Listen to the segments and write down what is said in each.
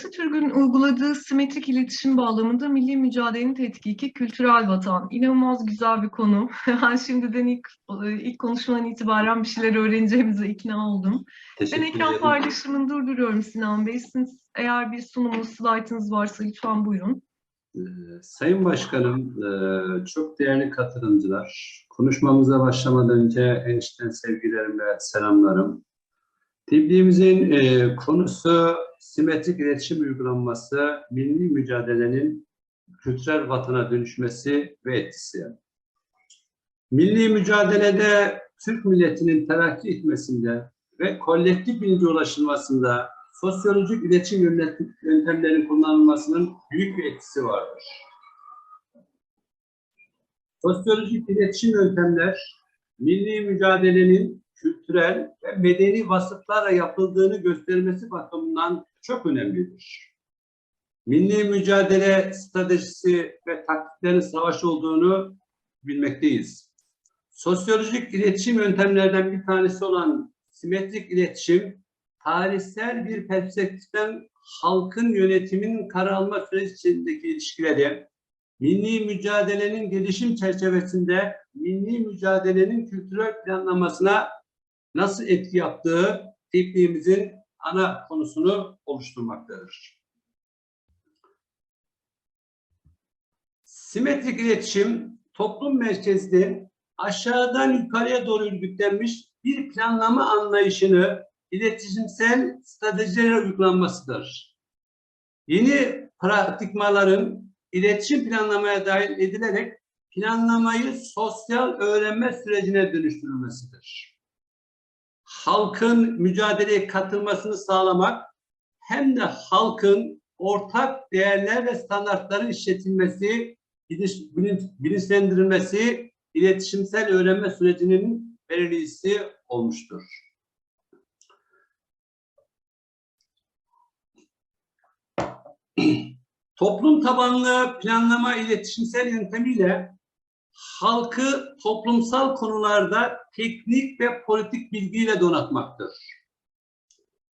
Atatürk'ün uyguladığı simetrik iletişim bağlamında milli mücadelenin tetkiki kültürel vatan. İnanılmaz güzel bir konu. Ben şimdiden ilk, ilk konuşmadan itibaren bir şeyler öğreneceğimize ikna oldum. Ben ekran paylaşımını durduruyorum Sinan Bey. Siz eğer bir sunumunuz, slaytınız varsa lütfen buyurun. Ee, Sayın Başkanım, e, çok değerli katılımcılar, konuşmamıza başlamadan önce en içten sevgilerimle selamlarım. Tebliğimizin e, konusu simetrik iletişim uygulanması, milli mücadelenin kültürel vatana dönüşmesi ve etkisi. Milli mücadelede Türk milletinin terakki etmesinde ve kolektif bilince ulaşılmasında sosyolojik iletişim yöntemlerinin kullanılmasının büyük bir etkisi vardır. Sosyolojik iletişim yöntemler, milli mücadelenin kültürel ve medeni vasıflarla yapıldığını göstermesi bakımından çok önemlidir. Milli mücadele stratejisi ve taktiklerin savaş olduğunu bilmekteyiz. Sosyolojik iletişim yöntemlerden bir tanesi olan simetrik iletişim, tarihsel bir perspektiften halkın yönetimin karar alma süreci içindeki ilişkileri, milli mücadelenin gelişim çerçevesinde milli mücadelenin kültürel planlamasına nasıl etki yaptığı tekniğimizin ana konusunu oluşturmaktadır. Simetrik iletişim toplum merkezli aşağıdan yukarıya doğru örgütlenmiş bir planlama anlayışını iletişimsel stratejilere uygulanmasıdır. Yeni paradigmaların iletişim planlamaya dahil edilerek planlamayı sosyal öğrenme sürecine dönüştürülmesidir. Halkın mücadeleye katılmasını sağlamak hem de halkın ortak değerler ve standartların işletilmesi, bilinç- bilinç- bilinçlendirilmesi, iletişimsel öğrenme sürecinin belirleyicisi olmuştur. Toplum tabanlı planlama iletişimsel yöntemiyle halkı toplumsal konularda teknik ve politik bilgiyle donatmaktır.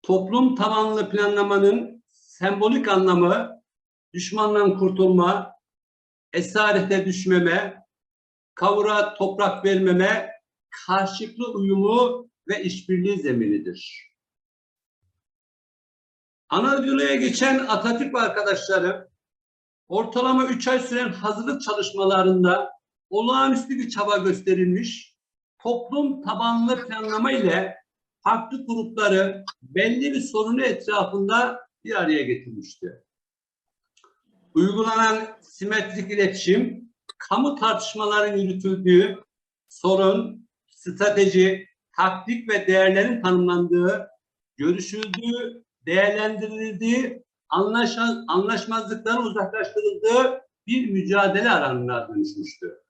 Toplum tabanlı planlamanın sembolik anlamı düşmandan kurtulma, esarete düşmeme, kavura toprak vermeme, karşılıklı uyumu ve işbirliği zeminidir. Anadolu'ya geçen Atatürk ve arkadaşları ortalama 3 ay süren hazırlık çalışmalarında olağanüstü bir çaba gösterilmiş, toplum tabanlı planlama ile farklı grupları belli bir sorunu etrafında bir araya getirmişti. Uygulanan simetrik iletişim, kamu tartışmaların yürütüldüğü, sorun, strateji, taktik ve değerlerin tanımlandığı, görüşüldüğü, değerlendirildiği, anlaşmazlıkların uzaklaştırıldığı bir mücadele alanına dönüşmüştü.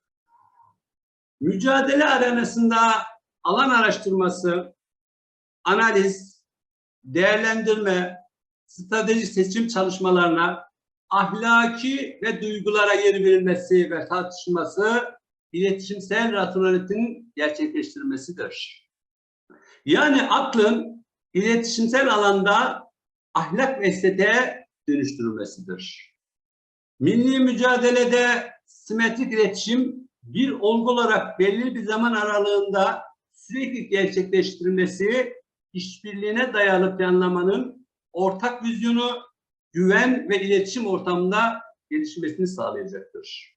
Mücadele arenasında alan araştırması, analiz, değerlendirme, strateji seçim çalışmalarına ahlaki ve duygulara yer verilmesi ve tartışılması iletişimsel rasyonelitenin gerçekleştirilmesidir. Yani aklın iletişimsel alanda ahlak ve estetiğe dönüştürülmesidir. Milli mücadelede simetrik iletişim bir olgu olarak belli bir zaman aralığında sürekli gerçekleştirilmesi, işbirliğine dayalı planlamanın ortak vizyonu, güven ve iletişim ortamında gelişmesini sağlayacaktır.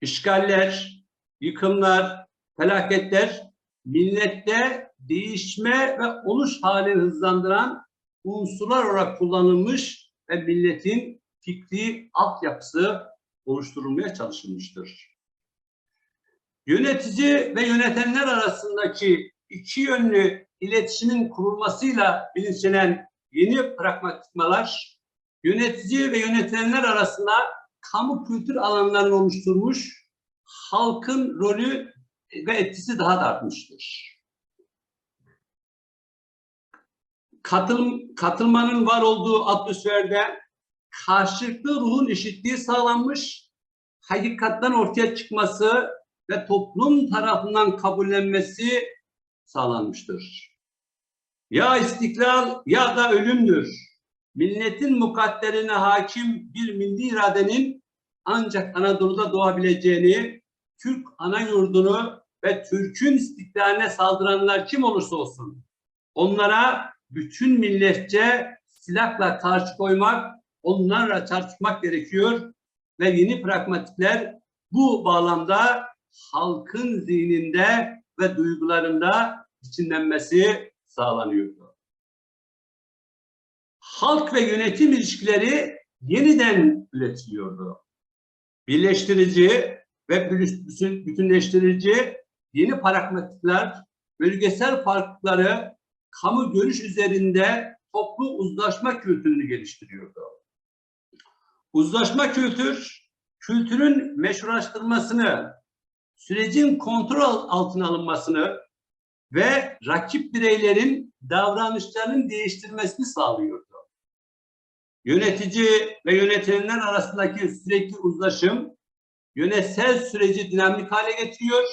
İşgaller, yıkımlar, felaketler millette değişme ve oluş halini hızlandıran unsurlar olarak kullanılmış ve milletin fikri altyapısı oluşturulmaya çalışılmıştır. Yönetici ve yönetenler arasındaki iki yönlü iletişimin kurulmasıyla bilinçlenen yeni pragmatikmalar, yönetici ve yönetenler arasında kamu kültür alanlarını oluşturmuş, halkın rolü ve etkisi daha da artmıştır. Katılım, katılmanın var olduğu atmosferde karşılıklı ruhun eşitliği sağlanmış, hakikatten ortaya çıkması ve toplum tarafından kabullenmesi sağlanmıştır. Ya istiklal ya da ölümdür. milletin mukadderine hakim bir milli iradenin ancak Anadolu'da doğabileceğini, Türk ana yurdunu ve Türk'ün istiklaline saldıranlar kim olursa olsun, onlara bütün milletçe silahla karşı koymak, onlarla çarpışmak gerekiyor ve yeni pragmatikler bu bağlamda halkın zihninde ve duygularında biçimlenmesi sağlanıyordu. Halk ve yönetim ilişkileri yeniden üretiliyordu. Birleştirici ve bütün- bütünleştirici yeni pragmatikler, bölgesel farklılıkları kamu görüş üzerinde toplu uzlaşma kültürünü geliştiriyordu. Uzlaşma kültür, kültürün meşrulaştırmasını, sürecin kontrol altına alınmasını ve rakip bireylerin davranışlarının değiştirmesini sağlıyordu. Yönetici ve yönetilenler arasındaki sürekli uzlaşım, yönetsel süreci dinamik hale getiriyor,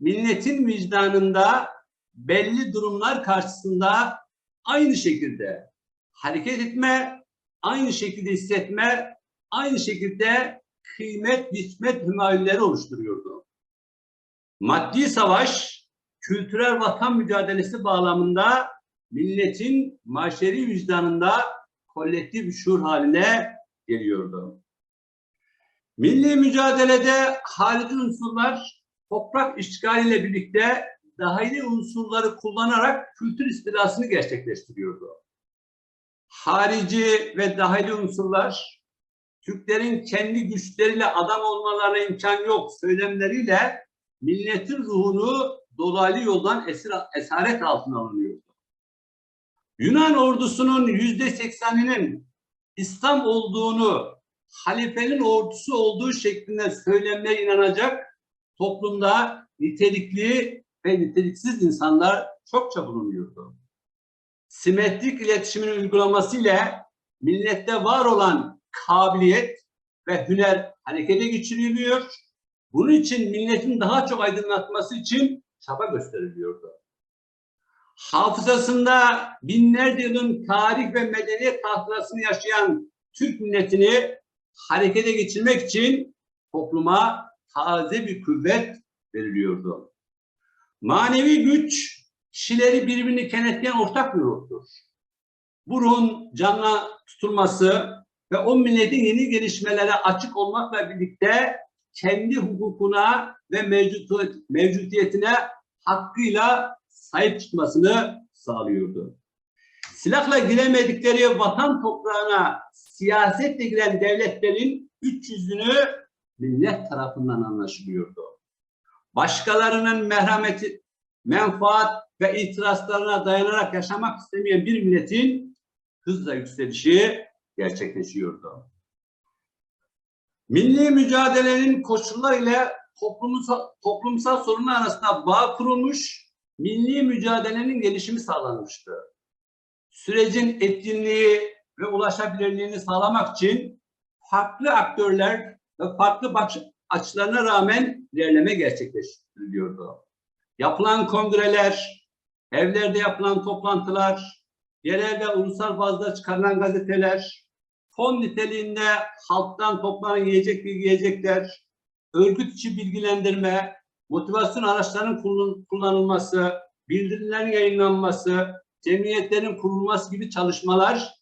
milletin vicdanında belli durumlar karşısında aynı şekilde hareket etme, aynı şekilde hissetme, aynı şekilde kıymet, biçmet hümayunları oluşturuyordu. Maddi savaş, kültürel vatan mücadelesi bağlamında milletin maşeri vicdanında kolektif bir şuur haline geliyordu. Milli mücadelede harici unsurlar toprak işgaliyle birlikte dahili unsurları kullanarak kültür istilasını gerçekleştiriyordu. Harici ve dahili unsurlar Türklerin kendi güçleriyle adam olmalarına imkan yok söylemleriyle milletin ruhunu dolaylı yoldan esir, esaret altına alınıyordu. Yunan ordusunun yüzde sekseninin İslam olduğunu, halifenin ordusu olduğu şeklinde söylemlere inanacak toplumda nitelikli ve niteliksiz insanlar çokça bulunuyordu. Simetrik iletişimin uygulaması ile millette var olan kabiliyet ve hüner harekete geçiriliyor. Bunun için milletin daha çok aydınlatması için çaba gösteriliyordu. Hafızasında binlerce yılın tarih ve medeniyet hatırasını yaşayan Türk milletini harekete geçirmek için topluma taze bir kuvvet veriliyordu. Manevi güç kişileri birbirini kenetleyen ortak bir ruhtur. Bu ruhun canla tutulması ve o milletin yeni gelişmelere açık olmakla birlikte kendi hukukuna ve mevcut, mevcudiyetine hakkıyla sahip çıkmasını sağlıyordu. Silahla giremedikleri vatan toprağına siyasetle giren devletlerin üç yüzünü millet tarafından anlaşılıyordu. Başkalarının merhameti, menfaat ve itirazlarına dayanarak yaşamak istemeyen bir milletin hızla yükselişi gerçekleşiyordu. Milli mücadelenin koşulları ile toplumsal, toplumsal sorunlar arasında bağ kurulmuş, milli mücadelenin gelişimi sağlanmıştı. Sürecin etkinliği ve ulaşabilirliğini sağlamak için farklı aktörler ve farklı bakış açılarına rağmen ilerleme gerçekleştiriliyordu. Yapılan kongreler, evlerde yapılan toplantılar, yerel ve ulusal bazda çıkarılan gazeteler, fon niteliğinde halktan toplanan yiyecek bilgi yiyecekler, örgüt içi bilgilendirme, motivasyon araçlarının kullanılması, bildirilerin yayınlanması, cemiyetlerin kurulması gibi çalışmalar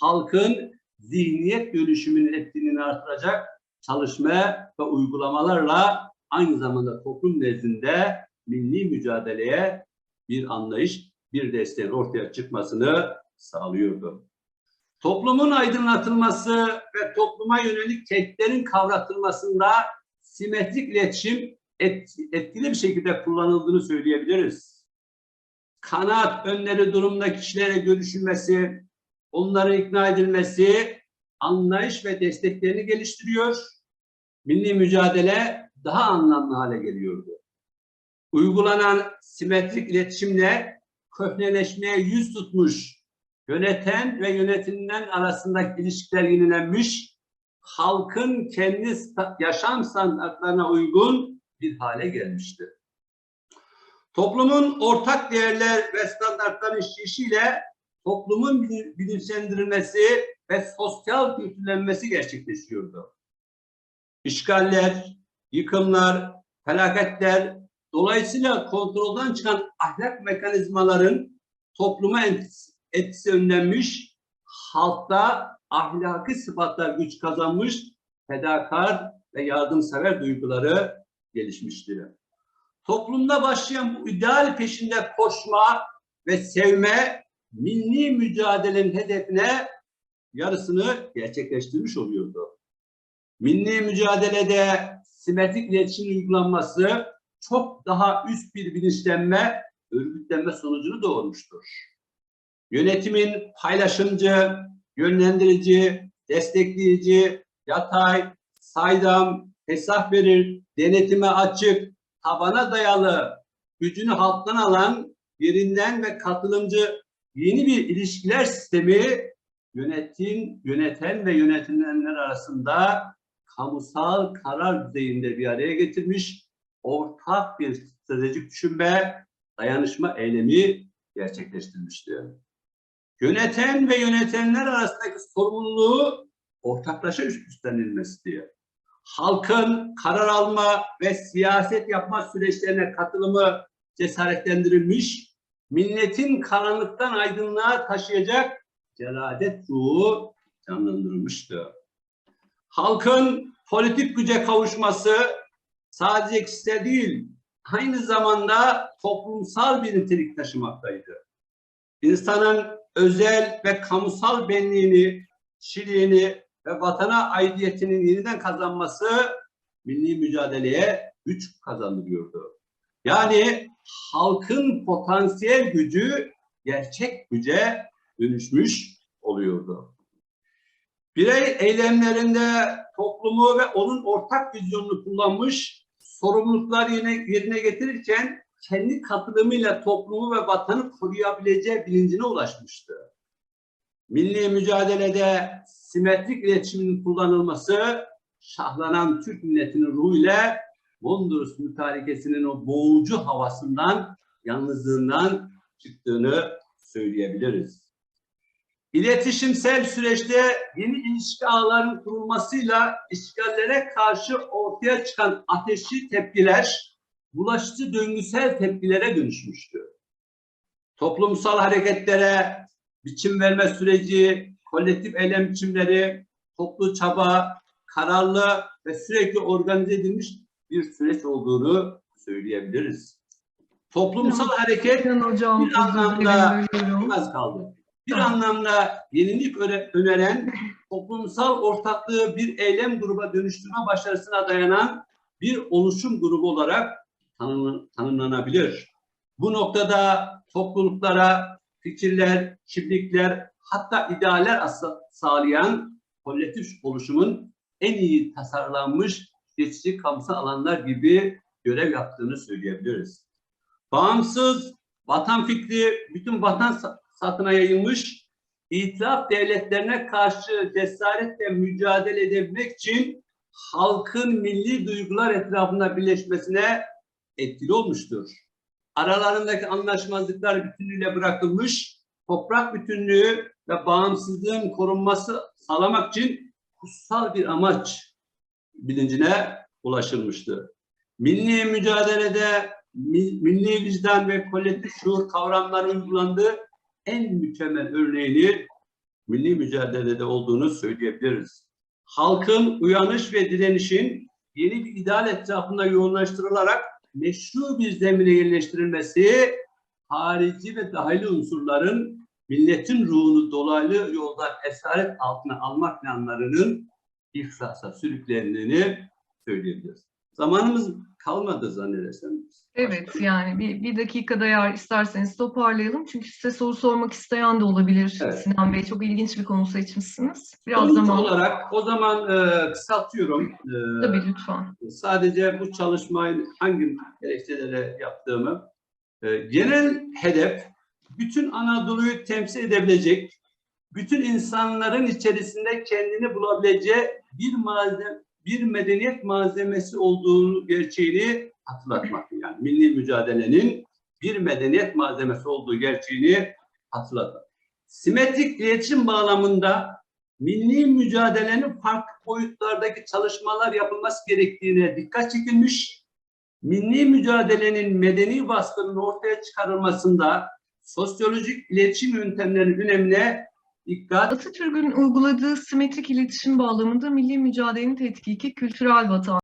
halkın zihniyet dönüşümünün etkinliğini artıracak çalışma ve uygulamalarla aynı zamanda toplum nezdinde milli mücadeleye bir anlayış, bir desteğin ortaya çıkmasını sağlıyordu. Toplumun aydınlatılması ve topluma yönelik tehditlerin kavratılmasında simetrik iletişim etkili bir şekilde kullanıldığını söyleyebiliriz. Kanaat önleri durumda kişilere görüşülmesi, onların ikna edilmesi, anlayış ve desteklerini geliştiriyor. Milli mücadele daha anlamlı hale geliyordu. Uygulanan simetrik iletişimle köhneleşmeye yüz tutmuş yöneten ve yönetililen arasındaki ilişkiler yenilenmiş, halkın kendi yaşam standartlarına uygun bir hale gelmiştir. Toplumun ortak değerler ve standartların işleyişiyle toplumun bil- bilinçlendirilmesi ve sosyal kültürlenmesi gerçekleşiyordu. İşgaller, yıkımlar, felaketler, dolayısıyla kontrolden çıkan ahlak mekanizmaların topluma etkisi, etkisi önlenmiş, halkta ahlaki sıfatlar güç kazanmış, fedakar ve yardımsever duyguları gelişmiştir. Toplumda başlayan bu ideal peşinde koşma ve sevme milli mücadelenin hedefine yarısını gerçekleştirmiş oluyordu. Milli mücadelede simetrik iletişim uygulanması çok daha üst bir bilinçlenme, örgütlenme sonucunu doğurmuştur. Yönetimin paylaşımcı, yönlendirici, destekleyici, yatay, saydam, hesap verir, denetime açık, tabana dayalı, gücünü halktan alan, yerinden ve katılımcı yeni bir ilişkiler sistemi yönetim, yöneten ve yönetilenler arasında kamusal karar düzeyinde bir araya getirmiş, ortak bir stratejik düşünme, dayanışma eylemi gerçekleştirmiştir. Yöneten ve yönetenler arasındaki sorumluluğu ortaklaşa üstlenilmesidir. Halkın karar alma ve siyaset yapma süreçlerine katılımı cesaretlendirilmiş, milletin karanlıktan aydınlığa taşıyacak celadet ruhu canlandırılmıştı. Halkın politik güce kavuşması sadece kişisel değil, aynı zamanda toplumsal bir nitelik taşımaktaydı. İnsanın özel ve kamusal benliğini, kişiliğini ve vatana aidiyetinin yeniden kazanması milli mücadeleye güç kazandırıyordu. Yani halkın potansiyel gücü gerçek güce dönüşmüş oluyordu. Birey eylemlerinde toplumu ve onun ortak vizyonunu kullanmış, sorumluluklar yerine, yerine getirirken kendi katılımıyla toplumu ve vatanı koruyabileceği bilincine ulaşmıştı. Milli mücadelede simetrik iletişimin kullanılması şahlanan Türk milletinin ruhuyla Mondros mütarekesinin o boğucu havasından, yalnızlığından çıktığını söyleyebiliriz. İletişimsel süreçte yeni ilişki ağlarının kurulmasıyla işgallere karşı ortaya çıkan ateşli tepkiler bulaşıcı döngüsel tepkilere dönüşmüştü. Toplumsal hareketlere biçim verme süreci, kolektif eylem biçimleri, toplu çaba, kararlı ve sürekli organize edilmiş bir süreç olduğunu söyleyebiliriz. Toplumsal hareket Sinan Hocam, bir anlamda az kaldı. Bir Tamam. anlamda yenilik öne- öneren, toplumsal ortaklığı bir eylem gruba dönüştürme başarısına dayanan bir oluşum grubu olarak tanımlan- tanımlanabilir. Bu noktada topluluklara fikirler, kimlikler, hatta idealler sağlayan kolektif oluşumun en iyi tasarlanmış geçici kamusal alanlar gibi görev yaptığını söyleyebiliriz. Bağımsız vatan fikri bütün vatan sa- satına yayılmış, itilaf devletlerine karşı cesaretle mücadele edebilmek için halkın milli duygular etrafında birleşmesine etkili olmuştur. Aralarındaki anlaşmazlıklar bütünüyle bırakılmış, toprak bütünlüğü ve bağımsızlığın korunması sağlamak için kutsal bir amaç bilincine ulaşılmıştı. Milli mücadelede mi- milli vicdan ve kolektif şuur kavramları uygulandığı en mükemmel örneğini milli mücadelede olduğunu söyleyebiliriz. Halkın uyanış ve direnişin yeni bir ideal etrafında yoğunlaştırılarak meşru bir zemine yerleştirilmesi, harici ve dahili unsurların milletin ruhunu dolaylı yoldan esaret altına alma planlarının iflasa sürüklendiğini söyleyebiliriz. Zamanımız kalmadı zannedersem. Evet yani bir, bir dakikada eğer isterseniz toparlayalım. Çünkü size soru sormak isteyen de olabilir Evet. Sinan Bey. Çok ilginç bir konu seçmişsiniz. Biraz Sonuç zaman olarak o zaman e, kısaltıyorum. E, tabii lütfen. sadece bu çalışmayı hangi gerekçelere yaptığımı e, genel hedef bütün Anadolu'yu temsil edebilecek, bütün insanların içerisinde kendini bulabileceği bir malzeme, bir medeniyet malzemesi olduğunu gerçeğini hatırlatmak. Yani milli mücadelenin bir medeniyet malzemesi olduğu gerçeğini hatırlatmak. simetrik iletişim bağlamında milli mücadelenin farklı boyutlardaki çalışmalar yapılması gerektiğine dikkat çekilmiş, milli mücadelenin medeni baskının ortaya çıkarılmasında sosyolojik iletişim yöntemlerinin önemine dikkat. Atatürk'ün uyguladığı simetrik iletişim bağlamında milli mücadelenin tetkiki kültürel vatan